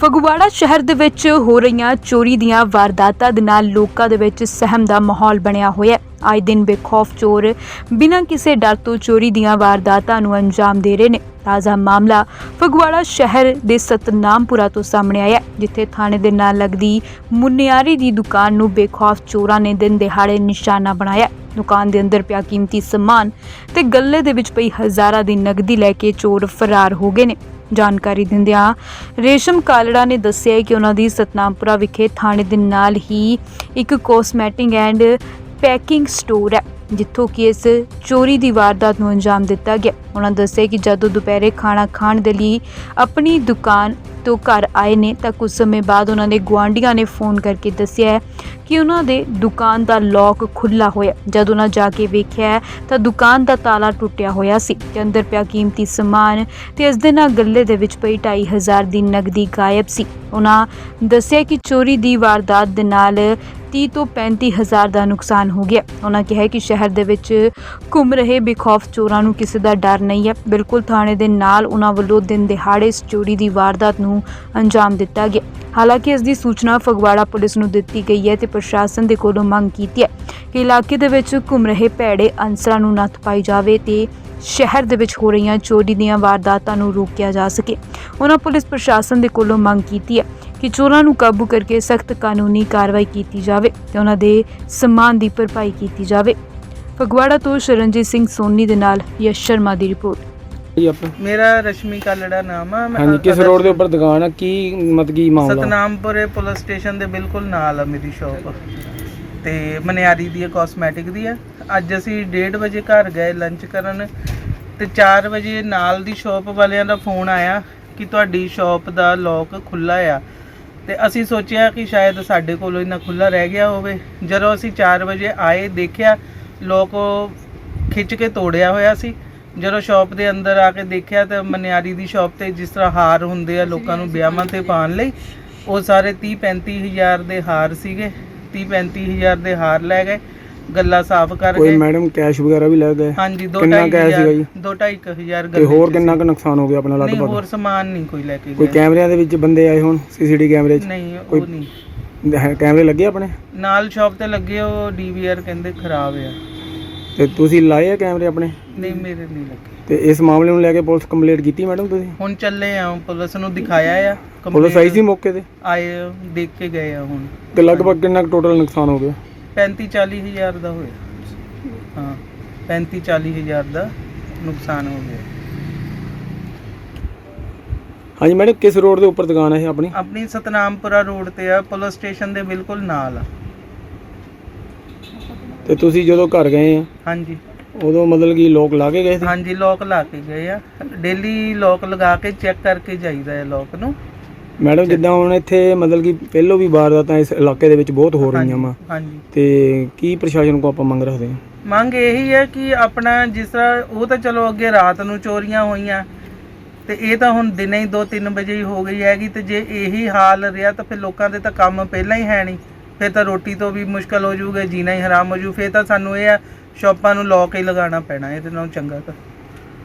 ਫਗਵਾੜਾ ਸ਼ਹਿਰ ਦੇ ਵਿੱਚ ਹੋ ਰਹੀਆਂ ਚੋਰੀ ਦੀਆਂ ਵਾਰਦਾਤਾਂ ਦੇ ਨਾਲ ਲੋਕਾਂ ਦੇ ਵਿੱਚ ਸਹਿਮ ਦਾ ਮਾਹੌਲ ਬਣਿਆ ਹੋਇਆ ਹੈ। ਆਏ ਦਿਨ ਬੇਖੌਫ ਚੋਰ ਬਿਨਾਂ ਕਿਸੇ ਡਰ ਤੋਂ ਚੋਰੀ ਦੀਆਂ ਵਾਰਦਾਤਾਂ ਨੂੰ ਅੰਜਾਮ ਦੇ ਰਹੇ ਨੇ। ਤਾਜ਼ਾ ਮਾਮਲਾ ਫਗਵਾੜਾ ਸ਼ਹਿਰ ਦੇ ਸਤਨਾਮਪੁਰਾ ਤੋਂ ਸਾਹਮਣੇ ਆਇਆ ਜਿੱਥੇ ਥਾਣੇ ਦੇ ਨਾਲ ਲੱਗਦੀ ਮੁਨਿਆਰੀ ਦੀ ਦੁਕਾਨ ਨੂੰ ਬੇਖੌਫ ਚੋਰਾਂ ਨੇ ਦਿਨ ਦਿਹਾੜੇ ਨਿਸ਼ਾਨਾ ਬਣਾਇਆ ਦੁਕਾਨ ਦੇ ਅੰਦਰ ਪਿਆ ਕੀਮਤੀ ਸਮਾਨ ਤੇ ਗੱਲੇ ਦੇ ਵਿੱਚ ਪਈ ਹਜ਼ਾਰਾਂ ਦੀ ਨਗਦੀ ਲੈ ਕੇ ਚੋਰ ਫਰਾਰ ਹੋ ਗਏ ਨੇ। ਜਾਣਕਾਰੀ ਦਿੰਦਿਆਂ ਰੇਸ਼ਮ ਕਾਲੜਾ ਨੇ ਦੱਸਿਆ ਹੈ ਕਿ ਉਹਨਾਂ ਦੀ ਸਤਨਾਮਪੁਰਾ ਵਿਖੇ ਥਾਣੇ ਦੇ ਨਾਲ ਹੀ ਇੱਕ ਕੋਸਮੈਟਿਕ ਐਂਡ ਪੈਕਿੰਗ ਸਟੋਰ ਹੈ, ਜਿੱਥੋਂ ਕਿ ਇਸ ਚੋਰੀ ਦੀ ਵਾਰਦਾਤ ਨੂੰ ਅੰਜਾਮ ਦਿੱਤਾ ਗਿਆ। ਉਹਨਾਂ ਦੱਸਿਆ ਕਿ ਜਦੋਂ ਦੁਪਹਿਰੇ ਖਾਣਾ ਖਾਣ ਦੇ ਲਈ ਆਪਣੀ ਦੁਕਾਨ ਤੋਂ ਘਰ ਆਏ ਨੇ, ਤਾਂ ਕੁਝ ਸਮੇਂ ਬਾਅਦ ਉਹਨਾਂ ਦੇ ਗੁਆਂਢੀਆਂ ਨੇ ਫੋਨ ਕਰਕੇ ਦੱਸਿਆ ਕਿ ਉਹਨਾਂ ਦੇ ਦੁਕਾਨ ਦਾ ਲੌਕ ਖੁੱਲਾ ਹੋਇਆ। ਜਦ ਉਹਨਾਂ ਜਾ ਕੇ ਵੇਖਿਆ, ਤਾਂ ਦੁਕਾਨ ਦਾ ਤਾਲਾ ਟੁੱਟਿਆ ਹੋਇਆ ਸੀ, ਤੇ ਅੰਦਰ ਪਿਆ ਕੀਮਤੀ ਸਮਾਨ ਤੇ ਇਸ ਦੇ ਨਾਲ ਗੱਲੇ ਦੇ ਵਿੱਚ ਪਈ 2500 ਦੀ ਨਗਦੀ ਗਾਇਬ ਸੀ। ਉਹਨਾਂ ਦੱਸਿਆ ਕਿ ਚੋਰੀ ਦੀ ਵਾਰਦਾਤ ਦੇ ਨਾਲ 30 ਤੋਂ 35 ਹਜ਼ਾਰ ਦਾ ਨੁਕਸਾਨ ਹੋ ਗਿਆ। ਉਹਨਾਂ ਕਿਹਾ ਕਿ ਸ਼ਹਿਰ ਦੇ ਵਿੱਚ ਘੁੰਮ ਰਹੇ ਬੇਖੌਫ ਚੋਰਾਂ ਨੂੰ ਕਿਸੇ ਦਾ ਡਰ ਨਹੀਂ ਹੈ। ਬਿਲਕੁਲ ਥਾਣੇ ਦੇ ਨਾਲ ਉਹਨਾਂ ਵੱਲੋਂ ਦਿਨ ਦਿਹਾੜੇ ਇਸ ਚੋਰੀ ਦੀ ਵਾਰਦਾਤ ਨੂੰ ਅੰਜਾਮ ਦਿੱਤਾ ਗਿਆ। ਹਾਲਾਂਕਿ ਇਸ ਦੀ ਸੂਚਨਾ ਫਗਵਾੜਾ ਪੁਲਿਸ ਨੂੰ ਦਿੱਤੀ ਗਈ ਹੈ ਤੇ ਪ੍ਰਸ਼ਾਸਨ ਦੇ ਕੋਲੋਂ ਮੰਗ ਕੀਤੀ ਹੈ ਕਿ ਇਲਾਕੇ ਦੇ ਵਿੱਚ ਘੁੰਮ ਰਹੇ ਭੈੜੇ ਅਨਸਰਾਂ ਨੂੰ ਨੱਥ ਪਾਈ ਜਾਵੇ ਤੇ ਸ਼ਹਿਰ ਦੇ ਵਿੱਚ ਹੋ ਰਹੀਆਂ ਚੋਰੀ ਦੀਆਂ ਵਾਰਦਾਤਾਂ ਨੂੰ ਰੋਕਿਆ ਜਾ ਸਕੇ। ਉਹਨਾਂ ਪੁਲਿਸ ਪ੍ਰਸ਼ਾਸਨ ਦੇ ਕੋਲੋਂ ਮੰਗ ਕੀਤੀ ਹੈ ਕਿ ਚੋਰਾਂ ਨੂੰ ਕਾਬੂ ਕਰਕੇ ਸਖਤ ਕਾਨੂੰਨੀ ਕਾਰਵਾਈ ਕੀਤੀ ਜਾਵੇ ਤੇ ਉਹਨਾਂ ਦੇ ਸਮਾਨ ਦੀ ਭਰਪਾਈ ਕੀਤੀ ਜਾਵੇ। ਫਗਵਾੜਾ ਤੋਂ ਸ਼ਰਨਜੀਤ ਸਿੰਘ ਸੋਨੀ ਦੇ ਨਾਲ ਯਸ਼ ਸ਼ਰਮਾ ਦੀ ਰਿਪੋਰਟ। ਜੀ ਆਪਣਾ। ਮੇਰਾ ਰਸ਼ਮੀ ਕਾਲੜਾ ਨਾਮ ਆ ਮੈਂ ਹਾਂਜੀ ਕਿਸ ਰੋਡ ਦੇ ਉੱਪਰ ਦੁਕਾਨ ਆ? ਕੀ ਕੀ ਮਾਮਲਾ? ਸਤਨਾਮਪੁਰੇ ਪੁਲਿਸ ਸਟੇਸ਼ਨ ਦੇ ਬਿਲਕੁਲ ਨਾਲ ਆ ਮੇਰੀ ਸ਼ਾਪ। ਤੇ ਮਨਿਆਰੀ ਦੀ ਕਾਸਮੈਟਿਕ ਦੀ ਆ। ਅੱਜ ਅਸੀਂ 1:30 ਵਜੇ ਘਰ ਗਏ ਲੰਚ ਕਰਨ ਤੇ 4 ਵਜੇ ਨਾਲ ਦੀ ਸ਼ਾਪ ਵਾਲਿਆਂ ਦਾ ਫੋਨ ਆਇਆ ਕਿ ਤੁਹਾਡੀ ਸ਼ਾਪ ਦਾ ਲੋਕ ਖੁੱਲਾ ਆ। ਤੇ ਅਸੀਂ ਸੋਚਿਆ ਕਿ ਸ਼ਾਇਦ ਸਾਡੇ ਕੋਲੋਂ ਇਹਨਾਂ ਖੁੱਲਾ ਰਹਿ ਗਿਆ ਹੋਵੇ। ਜਦੋਂ ਅਸੀਂ 4 ਵਜੇ ਆਏ, ਦੇਖਿਆ ਲੋਕ ਖਿੱਚ ਕੇ ਤੋੜਿਆ ਹੋਇਆ ਸੀ। ਜਦੋਂ ਸ਼ਾਪ ਦੇ ਅੰਦਰ ਆ ਕੇ ਦੇਖਿਆ ਤਾਂ ਮਨਿਆਰੀ ਦੀ ਸ਼ਾਪ ਤੇ ਜਿਸ ਤਰ੍ਹਾਂ ਹਾਰ ਹੁੰਦੇ ਆ ਲੋਕਾਂ ਨੂੰ ਵਿਆਹਾਂ ਤੇ ਪਾਉਣ ਲਈ, ਉਹ ਸਾਰੇ 30 35 ਹਜ਼ਾਰ ਦੇ ਹਾਰ ਸੀਗੇ। 30 35 ਹਜ਼ਾਰ ਦੇ ਹਾਰ ਲੈ ਗਏ। ਗੱਲਾ ਸਾਫ਼ ਕਰ ਕੋਈ ਗਏ ਮੈਡਮ ਕੈਸ਼ ਵਗੈਰਾ ਵੀ ਲੈ ਗਏ। ਹਾਂਜੀ ਦੋ ਕਿੰਨਾ ਢਾਈ ਕੈਸ਼ ਸੀਗਾ ਜੀ? ਦੋ ਢਾਈ ਕੁ ਹਜ਼ਾਰ ਤੇ ਗੱਲੇ ਹੋਰ ਚ ਕਿੰਨਾ। ਕੁ ਨੁਕਸਾਨ ਹੋ ਗਿਆ ਆਪਣਾ ਨਹੀਂ ਹੋਰ ਸਮਾਨ ਨਹੀਂ ਕੋਈ ਲੈ ਕੇ ਕੋਈ ਕੈਮਰਿਆਂ ਦੇ ਵਿੱਚ ਬੰਦੇ ਆਏ ਹੁਣ ਸੀਸੀਟੀ ਕੈਮਰੇ 'ਚ? ਨਹੀਂ ਕੋਈ- ਉਹ ਨਹੀਂ। ਹੈ- ਕੈਮਰੇ ਲੱਗੇ ਆਪਣੇ? ਨਾਲ ਸ਼ਾਪ ਤੇ ਲੱਗੇ ਉਹ ਡੀਵੀਆਰ ਕਹਿੰਦੇ ਖਰਾਬ ਆ। ਤੇ ਤੁਸੀਂ ਲਾਏ ਆ ਕੈਮਰੇ ਆਪਣੇ? ਨਹੀਂ ਮੇਰੇ ਨਹੀਂ ਲੱਗੇ। ਤੇ ਇਸ ਮਾਮਲੇ ਨੂੰ ਲੈ ਕੇ ਪੁਲਿਸ ਕੰਪਲੀਟ ਕੀਤੀ ਮੈਡਮ ਤੁਸੀਂ? ਹੁਣ ਚੱਲੇ ਆ ਪੁਲਿਸ ਨੂੰ ਦਿਖਾਇਆ ਆ। ਪੁਲਿਸ ਆਈ ਸੀ ਮੌਕੇ ਤੇ? ਆਏ ਆ, ਦੇਖ ਕੇ ਗਏ ਆ ਹੁਣ। ਤੇ ਲਗਭਗ ਕਿੰਨਾ ਟੋਟਲ ਨੁਕਸਾਨ ਹੋ ਗਿਆ? 35 40 ਹਜ਼ਾਰ ਦਾ ਹੋਇਆ। ਹਾਂ 35 40 ਹਜ਼ਾਰ ਦਾ ਨੁਕਸਾਨ ਹੋ ਗਿਆ। ਹਾਂਜੀ ਮੈਡਮ ਕਿਸ ਰੋਡ ਦੇ ਉੱਪਰ ਦੁਕਾਨ ਹੈ ਇਹ ਆਪਣੀ? ਆਪਣੀ ਸਤਨਾਮਪੁਰਾ ਰੋਡ ਤੇ ਆ ਪੁਲਿਸ ਸਟੇਸ਼ਨ ਦੇ ਬਿਲਕੁਲ ਨਾਲ ਆ। ਤੇ ਤੁਸੀਂ ਜਦੋਂ ਘਰ ਗਏ ਆ ਹਾਂਜੀ। ਉਦੋਂ ਮਤਲਬ ਕਿ ਲੋਕ ਲਾ ਕੇ ਗਏ ਸੀ? ਹਾਂਜੀ ਲੋਕ ਲਾ ਕੇ ਗਏ ਆ। ਡੇਲੀ ਲੋਕ ਲਗਾ ਕੇ ਚੈੱਕ ਕਰਕੇ ਜਾਈਦਾ ਹੈ ਲੋਕ ਨੂੰ। ਮੈਡਮ ਜਿੱਦਾਂ ਹੁਣ ਇੱਥੇ ਮਤਲਬ ਕਿ ਪਹਿਲੋਂ ਵੀ ਵਾਰਦਾਤਾਂ ਇਸ ਇਲਾਕੇ ਦੇ ਵਿੱਚ ਬਹੁਤ ਹੋ ਰਹੀਆਂ ਵਾ। ਹਾਂਜੀ ਤੇ ਕੀ ਪ੍ਰਸ਼ਾਸਨ ਕੋ ਆਪਾਂ ਮੰਗ ਰੱਖਦੇ ਹਾਂ? ਮੰਗ ਇਹੀ ਹੈ ਕਿ ਆਪਣਾ ਜਿਸ ਤਰ੍ਹਾਂ ਉਹ ਤਾਂ ਚਲੋ ਅੱਗੇ ਰਾਤ ਨੂੰ ਚੋਰੀਆਂ ਹੋਈਆਂ ਤੇ ਇਹ ਤਾਂ ਹੁਣ ਦਿਨੇ ਹੀ 2-3 ਵਜੇ ਹੀ ਹੋ ਗਈ ਹੈਗੀ ਤੇ ਜੇ ਇਹੀ ਹਾਲ ਰਿਹਾ ਤਾਂ ਫਿਰ ਲੋਕਾਂ ਦੇ ਤਾਂ ਕੰਮ ਪਹਿਲਾਂ ਹੀ ਹੈ ਨਹੀਂ। ਫਿਰ ਤਾਂ ਰੋਟੀ ਤੋਂ ਵੀ ਮੁਸ਼ਕਲ ਹੋ ਜਾਊਗਾ ਜੀਣਾ ਹੀ ਹਰਾਮ ਹੋ ਜੂ ਫਿਰ ਤਾਂ ਸਾਨੂੰ ਇਹ ਆ ਸ਼ਾਪਾਂ ਨੂੰ ਲੋਕ ਹੀ ਲਗਾਉਣਾ ਪੈਣਾ ਇਹਦੇ ਨਾਲੋਂ ਚੰਗਾ ਤਾਂ।